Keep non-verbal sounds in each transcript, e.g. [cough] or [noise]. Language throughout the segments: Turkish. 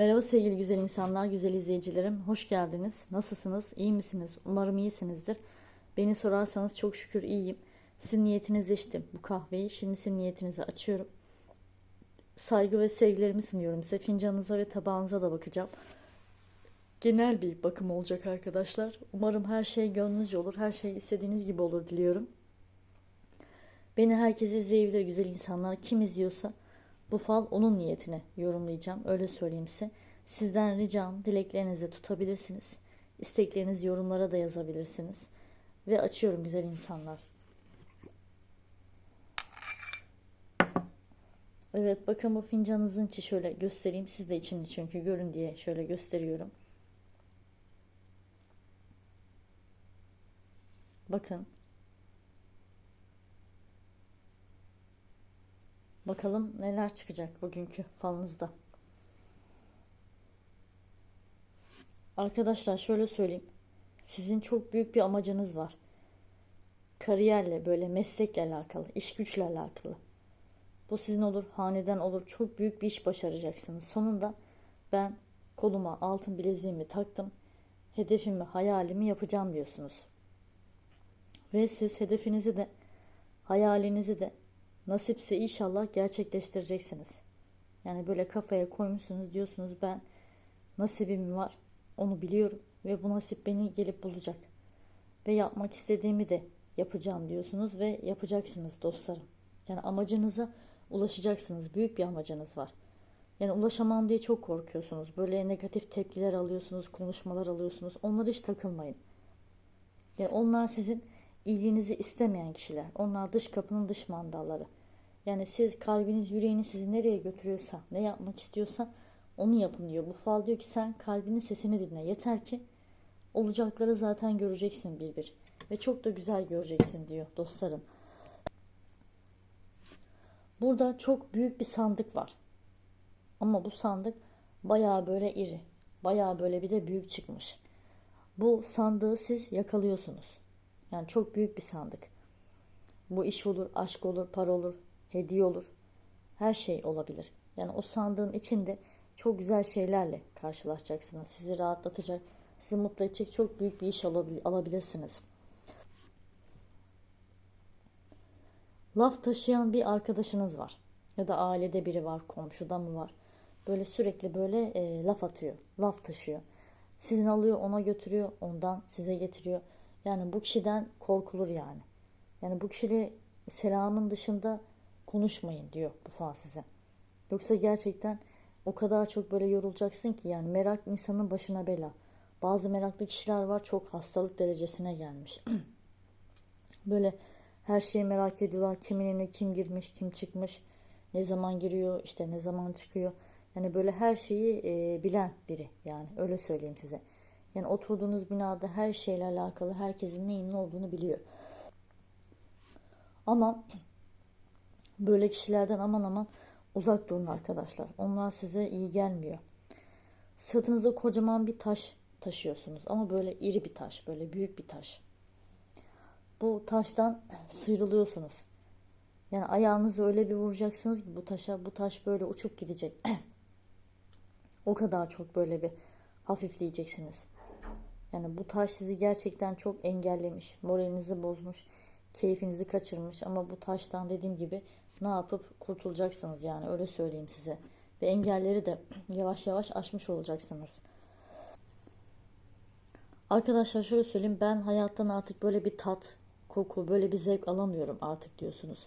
Merhaba sevgili güzel insanlar, güzel izleyicilerim. Hoş geldiniz. Nasılsınız? İyi misiniz? Umarım iyisinizdir. Beni sorarsanız çok şükür iyiyim. Sizin niyetinizi içtim bu kahveyi. Şimdi sizin niyetinizi açıyorum. Saygı ve sevgilerimi sunuyorum size. Fincanınıza ve tabağınıza da bakacağım. Genel bir bakım olacak arkadaşlar. Umarım her şey gönlünüzce olur. Her şey istediğiniz gibi olur diliyorum. Beni herkes izleyebilir güzel insanlar. Kim izliyorsa bu fal onun niyetine yorumlayacağım. Öyle söyleyeyim size. Sizden ricam dileklerinizi tutabilirsiniz. İsteklerinizi yorumlara da yazabilirsiniz. Ve açıyorum güzel insanlar. Evet bakın bu fincanınızın içi şöyle göstereyim. Siz de içini çünkü görün diye şöyle gösteriyorum. Bakın. Bakalım neler çıkacak bugünkü falınızda. Arkadaşlar şöyle söyleyeyim. Sizin çok büyük bir amacınız var. Kariyerle böyle meslekle alakalı, iş güçle alakalı. Bu sizin olur, haneden olur. Çok büyük bir iş başaracaksınız. Sonunda ben koluma altın bileziğimi taktım. Hedefimi, hayalimi yapacağım diyorsunuz. Ve siz hedefinizi de, hayalinizi de nasipse inşallah gerçekleştireceksiniz. Yani böyle kafaya koymuşsunuz diyorsunuz ben nasibim var onu biliyorum ve bu nasip beni gelip bulacak. Ve yapmak istediğimi de yapacağım diyorsunuz ve yapacaksınız dostlarım. Yani amacınıza ulaşacaksınız. Büyük bir amacınız var. Yani ulaşamam diye çok korkuyorsunuz. Böyle negatif tepkiler alıyorsunuz, konuşmalar alıyorsunuz. Onlara hiç takılmayın. Yani onlar sizin iyiliğinizi istemeyen kişiler. Onlar dış kapının dış mandalları. Yani siz kalbiniz, yüreğiniz sizi nereye götürüyorsa, ne yapmak istiyorsa onu yapın diyor. Bu fal diyor ki sen kalbinin sesini dinle. Yeter ki olacakları zaten göreceksin bir bir. Ve çok da güzel göreceksin diyor dostlarım. Burada çok büyük bir sandık var. Ama bu sandık bayağı böyle iri. Bayağı böyle bir de büyük çıkmış. Bu sandığı siz yakalıyorsunuz. Yani çok büyük bir sandık. Bu iş olur, aşk olur, para olur, hediye olur. Her şey olabilir. Yani o sandığın içinde çok güzel şeylerle karşılaşacaksınız. Sizi rahatlatacak, sizi mutlu edecek çok büyük bir iş alabilirsiniz. Laf taşıyan bir arkadaşınız var. Ya da ailede biri var, komşuda mı var. Böyle sürekli böyle e, laf atıyor, laf taşıyor. Sizin alıyor, ona götürüyor, ondan size getiriyor. Yani bu kişiden korkulur yani. Yani bu kişiyle selamın dışında konuşmayın diyor bu fal size. Yoksa gerçekten o kadar çok böyle yorulacaksın ki yani merak insanın başına bela. Bazı meraklı kişiler var çok hastalık derecesine gelmiş. [clears throat] böyle her şeyi merak ediyorlar. Kimin evine kim girmiş, kim çıkmış, ne zaman giriyor, işte ne zaman çıkıyor. Yani böyle her şeyi e, bilen biri yani öyle söyleyeyim size. Yani oturduğunuz binada her şeyle alakalı herkesin neyin ne olduğunu biliyor. Ama [clears throat] böyle kişilerden aman aman uzak durun arkadaşlar. Onlar size iyi gelmiyor. Sırtınızda kocaman bir taş taşıyorsunuz ama böyle iri bir taş, böyle büyük bir taş. Bu taştan sıyrılıyorsunuz. Yani ayağınızı öyle bir vuracaksınız ki bu taşa, bu taş böyle uçup gidecek. [clears throat] o kadar çok böyle bir hafifleyeceksiniz. Yani bu taş sizi gerçekten çok engellemiş, moralinizi bozmuş, keyfinizi kaçırmış ama bu taştan dediğim gibi ne yapıp kurtulacaksınız yani öyle söyleyeyim size. Ve engelleri de [clears throat] yavaş yavaş aşmış olacaksınız. Arkadaşlar şöyle söyleyeyim ben hayattan artık böyle bir tat, koku, böyle bir zevk alamıyorum artık diyorsunuz.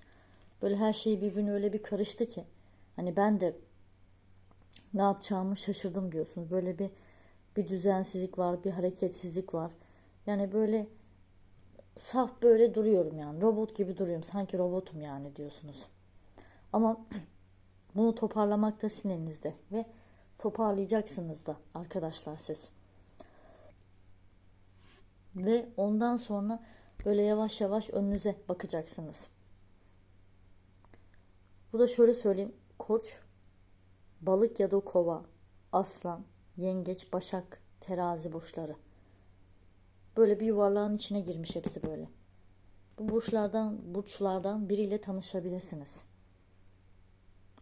Böyle her şey birbirine öyle bir karıştı ki. Hani ben de ne yapacağımı şaşırdım diyorsunuz. Böyle bir bir düzensizlik var, bir hareketsizlik var. Yani böyle saf böyle duruyorum yani. Robot gibi duruyorum. Sanki robotum yani diyorsunuz. Ama [clears throat] bunu toparlamak da sinelinizde ve toparlayacaksınız da arkadaşlar siz. Ve ondan sonra böyle yavaş yavaş önünüze bakacaksınız. Bu da şöyle söyleyeyim. Koç, balık ya da kova, aslan, yengeç, başak, terazi burçları. Böyle bir yuvarlağın içine girmiş hepsi böyle. Bu burçlardan, burçlardan biriyle tanışabilirsiniz.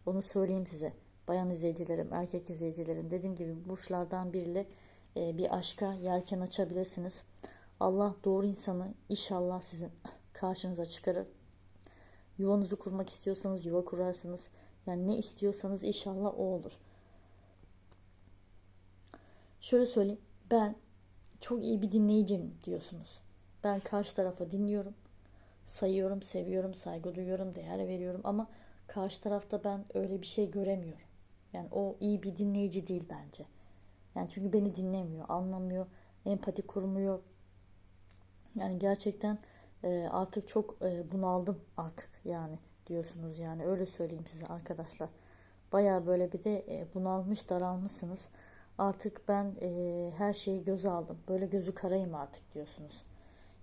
Onu söyleyeyim size. Bayan izleyicilerim, erkek izleyicilerim. Dediğim gibi burçlardan biriyle e, bir aşka yelken açabilirsiniz. Allah doğru insanı inşallah sizin [clears throat] karşınıza çıkarır. Yuvanızı kurmak istiyorsanız yuva kurarsınız. Yani ne istiyorsanız inşallah o olur. Şöyle söyleyeyim. Ben çok iyi bir dinleyiciyim diyorsunuz. Ben karşı tarafa dinliyorum. Sayıyorum, seviyorum, saygı duyuyorum, değer veriyorum ama karşı tarafta ben öyle bir şey göremiyorum. Yani o iyi bir dinleyici değil bence. Yani çünkü beni dinlemiyor, anlamıyor, empati kurmuyor. Yani gerçekten e, artık çok e, bunaldım artık yani diyorsunuz yani öyle söyleyeyim size arkadaşlar. Baya böyle bir de e, bunalmış daralmışsınız. Artık ben her şeyi göze aldım. Böyle gözü karayım artık diyorsunuz.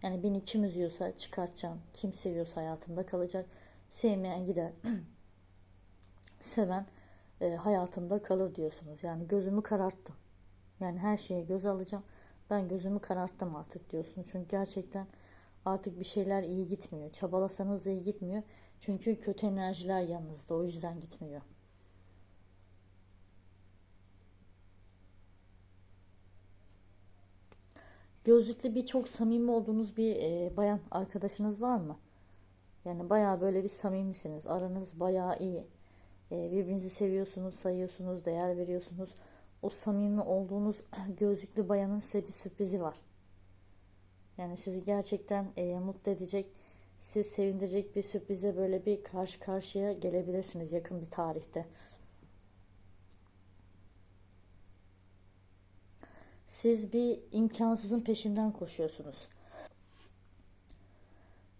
Yani beni kim üzüyorsa çıkartacağım. Kim seviyorsa hayatımda kalacak. Sevmeyen gider. [clears throat] Seven e, hayatımda kalır diyorsunuz. Yani gözümü kararttım. Yani her şeye göz alacağım. Ben gözümü kararttım artık diyorsunuz. Çünkü gerçekten artık bir şeyler iyi gitmiyor. Çabalasanız da iyi gitmiyor. Çünkü kötü enerjiler yanınızda. O yüzden gitmiyor. Gözlüklü bir çok samimi olduğunuz bir e, bayan arkadaşınız var mı? Yani bayağı böyle bir samimisiniz. Aranız bayağı iyi. E, birbirinizi seviyorsunuz, sayıyorsunuz, değer veriyorsunuz. O samimi olduğunuz [clears throat] gözlüklü bayanın size bir sürprizi var. Yani sizi gerçekten e, mutlu edecek, sizi sevindirecek bir sürprize böyle bir karşı karşıya gelebilirsiniz yakın bir tarihte. Siz bir imkansızın peşinden koşuyorsunuz.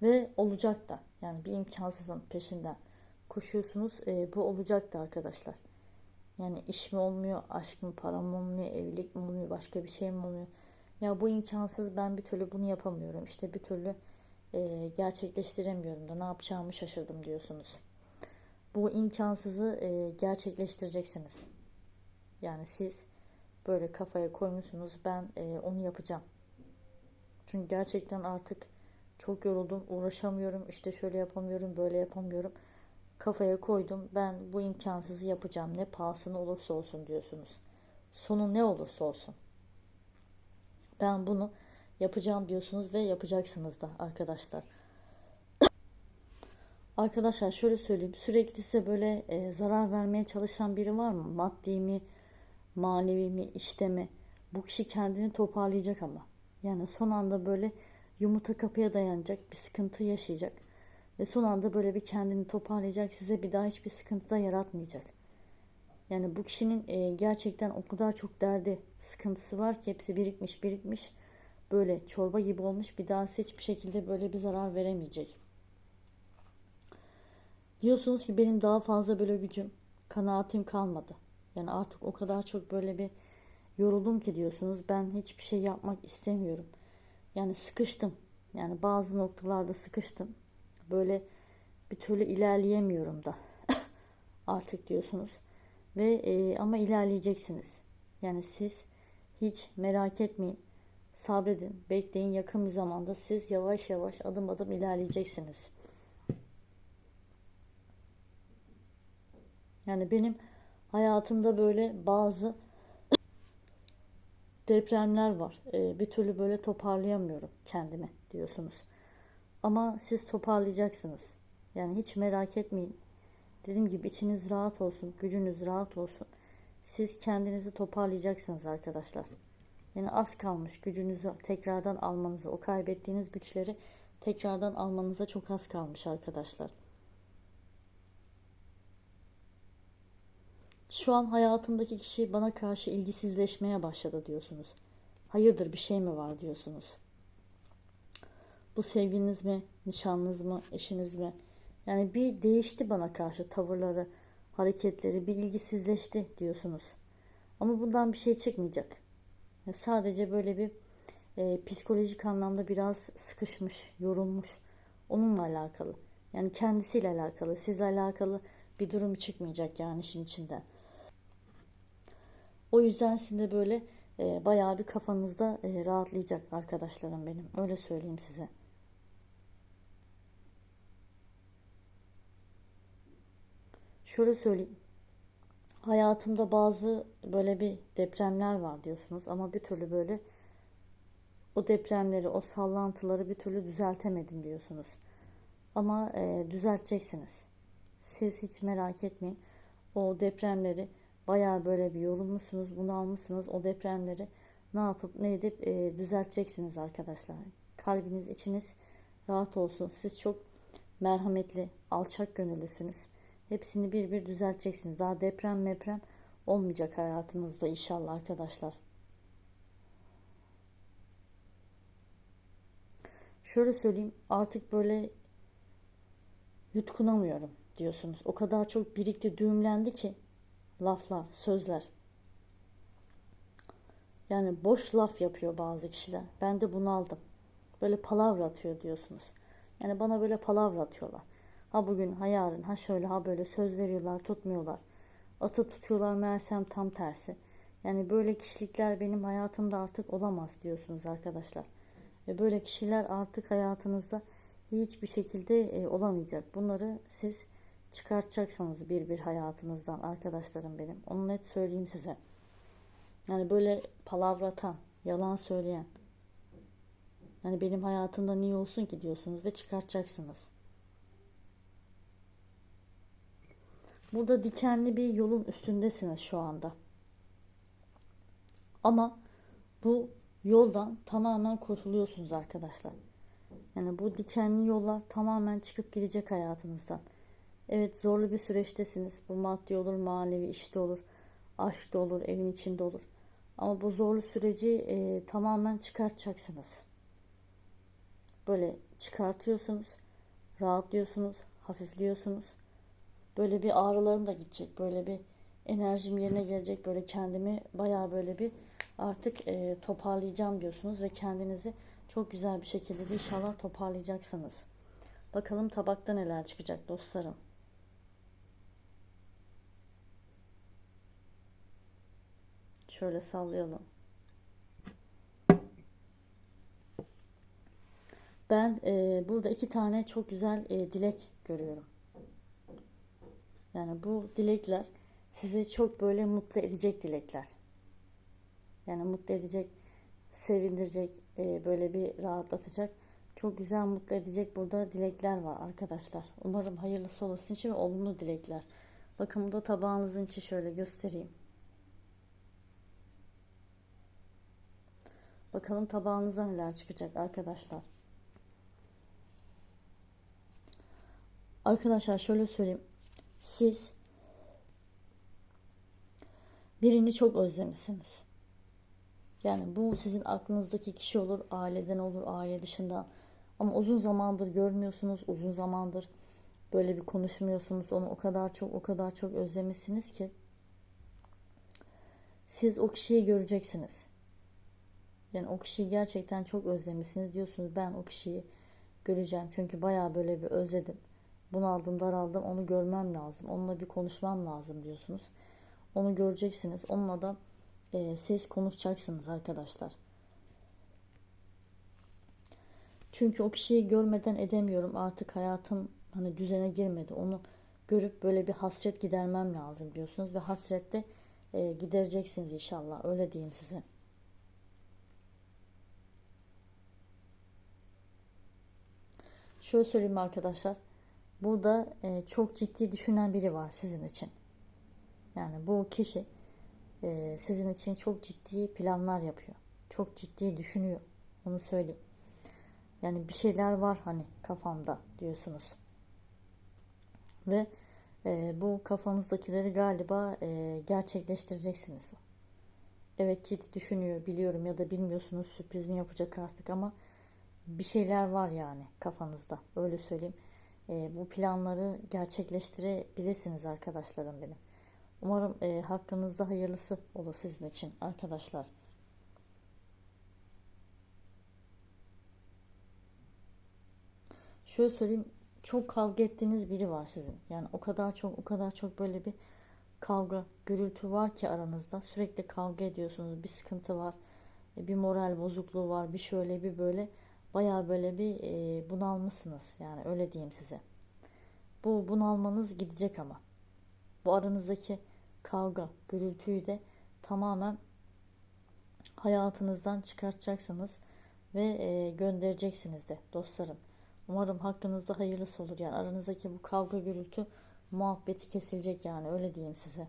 Ve olacak da. Yani bir imkansızın peşinden koşuyorsunuz. E, bu olacak da arkadaşlar. Yani iş mi olmuyor, aşk mı, para mı olmuyor, evlilik mi olmuyor, başka bir şey mi olmuyor? Ya bu imkansız ben bir türlü bunu yapamıyorum. İşte bir türlü e, gerçekleştiremiyorum da ne yapacağımı şaşırdım diyorsunuz. Bu imkansızı e, gerçekleştireceksiniz. Yani siz böyle kafaya koymuşsunuz ben e, onu yapacağım. Çünkü gerçekten artık çok yoruldum uğraşamıyorum işte şöyle yapamıyorum böyle yapamıyorum. Kafaya koydum ben bu imkansızı yapacağım ne pahasına olursa olsun diyorsunuz. Sonu ne olursa olsun. Ben bunu yapacağım diyorsunuz ve yapacaksınız da arkadaşlar. [coughs] Arkadaşlar şöyle söyleyeyim sürekli size böyle e, zarar vermeye çalışan biri var mı? Maddi mi, manevi mi, işte mi? Bu kişi kendini toparlayacak ama. Yani son anda böyle yumurta kapıya dayanacak, bir sıkıntı yaşayacak. Ve son anda böyle bir kendini toparlayacak, size bir daha hiçbir sıkıntı da yaratmayacak. Yani bu kişinin e, gerçekten o kadar çok derdi, sıkıntısı var ki hepsi birikmiş, birikmiş. Böyle çorba gibi olmuş, bir daha hiçbir şekilde böyle bir zarar veremeyecek. Diyorsunuz ki benim daha fazla böyle gücüm, kanaatim kalmadı. Yani artık o kadar çok böyle bir yoruldum ki diyorsunuz. Ben hiçbir şey yapmak istemiyorum. Yani sıkıştım. Yani bazı noktalarda sıkıştım. Böyle bir türlü ilerleyemiyorum da [laughs] artık diyorsunuz. Ve e, ama ilerleyeceksiniz. Yani siz hiç merak etmeyin. Sabredin, bekleyin. Yakın bir zamanda siz yavaş yavaş adım adım ilerleyeceksiniz. Yani benim hayatımda böyle bazı [coughs] depremler var. Ee, bir türlü böyle toparlayamıyorum kendimi diyorsunuz. Ama siz toparlayacaksınız. Yani hiç merak etmeyin. Dediğim gibi içiniz rahat olsun, gücünüz rahat olsun. Siz kendinizi toparlayacaksınız arkadaşlar. Yani az kalmış gücünüzü tekrardan almanıza, o kaybettiğiniz güçleri tekrardan almanıza çok az kalmış arkadaşlar. Şu an hayatımdaki kişi bana karşı ilgisizleşmeye başladı diyorsunuz. Hayırdır bir şey mi var diyorsunuz. Bu sevginiz mi, nişanlınız mı, eşiniz mi? Yani bir değişti bana karşı tavırları, hareketleri, bir ilgisizleşti diyorsunuz. Ama bundan bir şey çıkmayacak. Yani sadece böyle bir e, psikolojik anlamda biraz sıkışmış, yorulmuş. Onunla alakalı. Yani kendisiyle alakalı, sizle alakalı bir durum çıkmayacak yani işin içinden. O yüzden sizin de böyle e, bayağı bir kafanızda e, rahatlayacak arkadaşlarım benim. Öyle söyleyeyim size. Şöyle söyleyeyim. hayatımda bazı böyle bir depremler var diyorsunuz ama bir türlü böyle o depremleri, o sallantıları bir türlü düzeltemedim diyorsunuz. Ama e, düzelteceksiniz. Siz hiç merak etmeyin. O depremleri bayağı böyle bir yorulmuşsunuz, bunu almışsınız. O depremleri ne yapıp ne edip e, düzelteceksiniz arkadaşlar. Kalbiniz, içiniz rahat olsun. Siz çok merhametli, alçak gönüllüsünüz. Hepsini bir bir düzelteceksiniz. Daha deprem meprem olmayacak hayatınızda inşallah arkadaşlar. Şöyle söyleyeyim artık böyle yutkunamıyorum diyorsunuz. O kadar çok birikti düğümlendi ki laflar, sözler. Yani boş laf yapıyor bazı kişiler. Ben de bunu aldım. Böyle palavra atıyor diyorsunuz. Yani bana böyle palavra atıyorlar. Ha bugün ha yarın ha şöyle ha böyle söz veriyorlar tutmuyorlar. Atı tutuyorlar meğersem tam tersi. Yani böyle kişilikler benim hayatımda artık olamaz diyorsunuz arkadaşlar. Ve böyle kişiler artık hayatınızda hiçbir şekilde e, olamayacak. Bunları siz çıkartacaksınız bir bir hayatınızdan arkadaşlarım benim. Onu net söyleyeyim size. Yani böyle palavratan, yalan söyleyen. Yani benim hayatımda niye olsun ki diyorsunuz ve çıkartacaksınız. Burada dikenli bir yolun üstündesiniz şu anda. Ama bu yoldan tamamen kurtuluyorsunuz arkadaşlar. Yani bu dikenli yollar tamamen çıkıp gidecek hayatınızdan. Evet zorlu bir süreçtesiniz. Bu maddi olur, manevi işte olur, aşkta olur, evin içinde olur. Ama bu zorlu süreci e, tamamen çıkartacaksınız. Böyle çıkartıyorsunuz, rahatlıyorsunuz, hafifliyorsunuz. Böyle bir ağrılarım da gidecek. Böyle bir enerjim yerine gelecek. Böyle kendimi baya böyle bir artık e, toparlayacağım diyorsunuz ve kendinizi çok güzel bir şekilde de inşallah toparlayacaksınız. Bakalım tabakta neler çıkacak dostlarım. Şöyle sallayalım. Ben e, burada iki tane çok güzel e, dilek görüyorum. Yani bu dilekler sizi çok böyle mutlu edecek dilekler. Yani mutlu edecek, sevindirecek, e, böyle bir rahatlatacak. Çok güzel mutlu edecek burada dilekler var arkadaşlar. Umarım hayırlısı olur sizin için ve olumlu dilekler. Bakın burada tabağınızın içi şöyle göstereyim. Bakalım tabağınıza neler çıkacak arkadaşlar. Arkadaşlar şöyle söyleyeyim. Siz birini çok özlemişsiniz. Yani bu sizin aklınızdaki kişi olur, aileden olur, aile dışından. Ama uzun zamandır görmüyorsunuz, uzun zamandır böyle bir konuşmuyorsunuz. Onu o kadar çok, o kadar çok özlemişsiniz ki siz o kişiyi göreceksiniz. Yani o kişiyi gerçekten çok özlemişsiniz diyorsunuz. Ben o kişiyi göreceğim. Çünkü baya böyle bir özledim. Bunaldım, daraldım. Onu görmem lazım. Onunla bir konuşmam lazım diyorsunuz. Onu göreceksiniz. Onunla da e, siz konuşacaksınız arkadaşlar. Çünkü o kişiyi görmeden edemiyorum. Artık hayatım hani düzene girmedi. Onu görüp böyle bir hasret gidermem lazım diyorsunuz ve hasrette e, gidereceksiniz inşallah. Öyle diyeyim size. Şöyle söyleyeyim arkadaşlar. Burada e, çok ciddi düşünen biri var sizin için. Yani bu kişi e, sizin için çok ciddi planlar yapıyor. Çok ciddi düşünüyor. Onu söyleyeyim. Yani bir şeyler var hani kafamda diyorsunuz. Ve e, bu kafanızdakileri galiba e, gerçekleştireceksiniz. Evet ciddi düşünüyor biliyorum ya da bilmiyorsunuz sürpriz mi yapacak artık ama bir şeyler var yani kafanızda öyle söyleyeyim. E, bu planları gerçekleştirebilirsiniz arkadaşlarım benim. Umarım e, hakkınızda hayırlısı olur sizin için arkadaşlar. Şöyle söyleyeyim çok kavga ettiğiniz biri var sizin. Yani o kadar çok o kadar çok böyle bir kavga, gürültü var ki aranızda. Sürekli kavga ediyorsunuz. Bir sıkıntı var. E, bir moral bozukluğu var. Bir şöyle bir böyle. Baya böyle bir e, bunalmışsınız. Yani öyle diyeyim size. Bu bunalmanız gidecek ama. Bu aranızdaki kavga, gürültüyü de tamamen hayatınızdan çıkartacaksınız ve e, göndereceksiniz de dostlarım. Umarım hakkınızda hayırlısı olur. Yani aranızdaki bu kavga gürültü muhabbeti kesilecek yani öyle diyeyim size.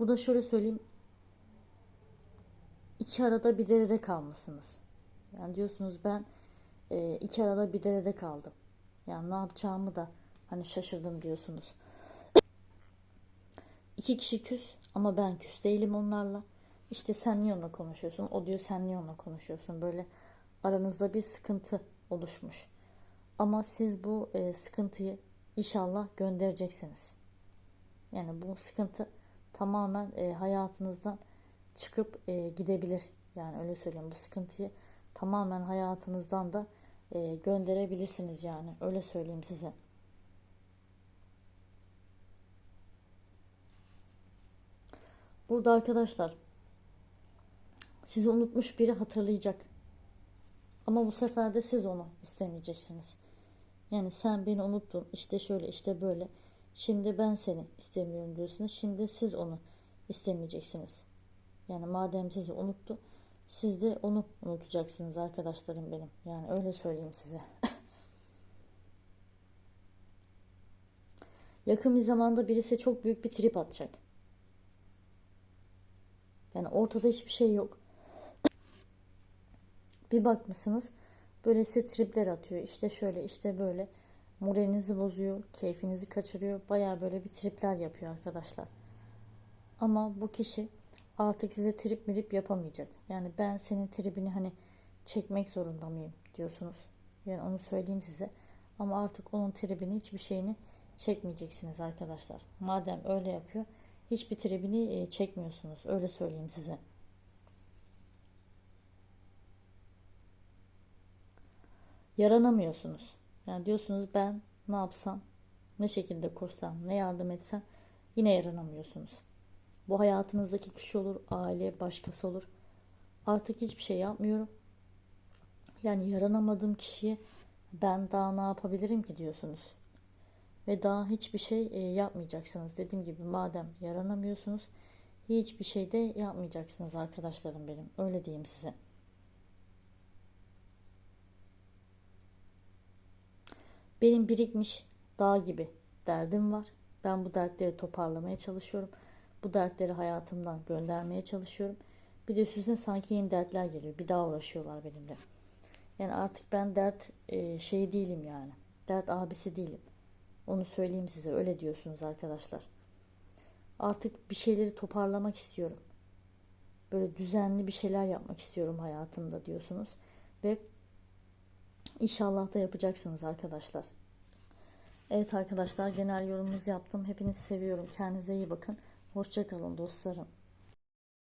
Bu da şöyle söyleyeyim. iki arada bir derede kalmışsınız. Yani diyorsunuz ben e, iki arada bir derede kaldım. Yani ne yapacağımı da hani şaşırdım diyorsunuz. [coughs] İki kişi küs ama ben küs değilim onlarla. İşte sen niye onunla konuşuyorsun? O diyor sen niye onunla konuşuyorsun? Böyle aranızda bir sıkıntı oluşmuş. Ama siz bu e, sıkıntıyı inşallah göndereceksiniz. Yani bu sıkıntı tamamen e, hayatınızdan çıkıp e, gidebilir. Yani öyle söyleyeyim bu sıkıntıyı tamamen hayatınızdan da e, gönderebilirsiniz yani öyle söyleyeyim size. Burada arkadaşlar sizi unutmuş biri hatırlayacak. Ama bu sefer de siz onu istemeyeceksiniz. Yani sen beni unuttun işte şöyle işte böyle. Şimdi ben seni istemiyorum diyorsunuz. Şimdi siz onu istemeyeceksiniz. Yani madem sizi unuttu siz de onu unutacaksınız arkadaşlarım benim. Yani öyle söyleyeyim size. [laughs] Yakın bir zamanda birisi çok büyük bir trip atacak. Yani ortada hiçbir şey yok. Bir bakmışsınız böyle size tripler atıyor. İşte şöyle işte böyle. Moralinizi bozuyor, keyfinizi kaçırıyor. Baya böyle bir tripler yapıyor arkadaşlar. Ama bu kişi artık size trip mirip yapamayacak. Yani ben senin tribini hani çekmek zorunda mıyım diyorsunuz. Yani onu söyleyeyim size. Ama artık onun tribini hiçbir şeyini çekmeyeceksiniz arkadaşlar. Madem öyle yapıyor hiçbir tribini e, çekmiyorsunuz. Öyle söyleyeyim size. Yaranamıyorsunuz. Yani diyorsunuz ben ne yapsam, ne şekilde koşsam, ne yardım etsem yine yaranamıyorsunuz. Bu hayatınızdaki kişi olur, aile, başkası olur. Artık hiçbir şey yapmıyorum. Yani yaranamadığım kişiye ben daha ne yapabilirim ki diyorsunuz. Ve daha hiçbir şey e, yapmayacaksınız. Dediğim gibi madem yaranamıyorsunuz hiçbir şey de yapmayacaksınız arkadaşlarım benim. Öyle diyeyim size. Benim birikmiş dağ gibi derdim var. Ben bu dertleri toparlamaya çalışıyorum. Bu dertleri hayatımdan göndermeye çalışıyorum. Bir de üstüne sanki yeni dertler geliyor. Bir daha uğraşıyorlar benimle. Yani artık ben dert e, şey değilim yani. Dert abisi değilim. Onu söyleyeyim size. Öyle diyorsunuz arkadaşlar. Artık bir şeyleri toparlamak istiyorum. Böyle düzenli bir şeyler yapmak istiyorum hayatımda diyorsunuz. Ve inşallah da yapacaksınız arkadaşlar. Evet arkadaşlar genel yorumunuzu yaptım. Hepinizi seviyorum. Kendinize iyi bakın. Hoşçakalın dostlarım.